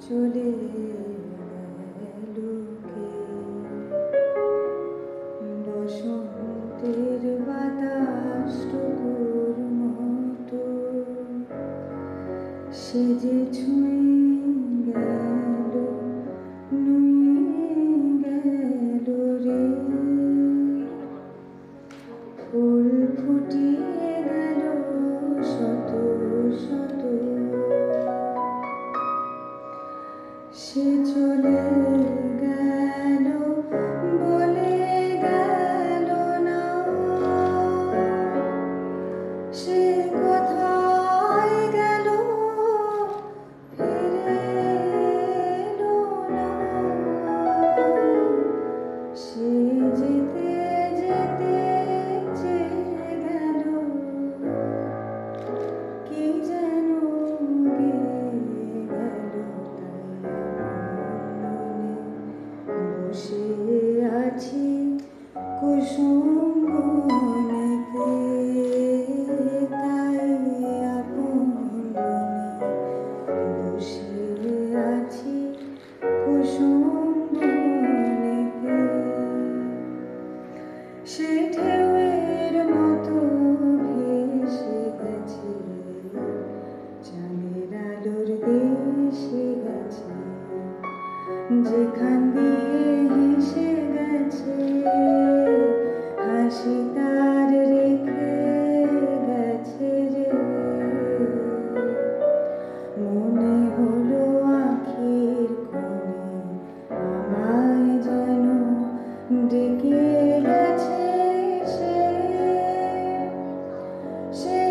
চলে বসন্তের বাতাসটুকুর মতো সে যে ছুঁয়ে গেল সে যেখান দিয়ে হেসে গেছে হাসি রেখে গেছে রে। কোণে ডেকে গেছে সে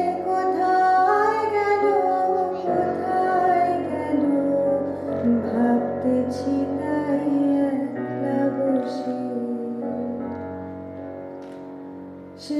সে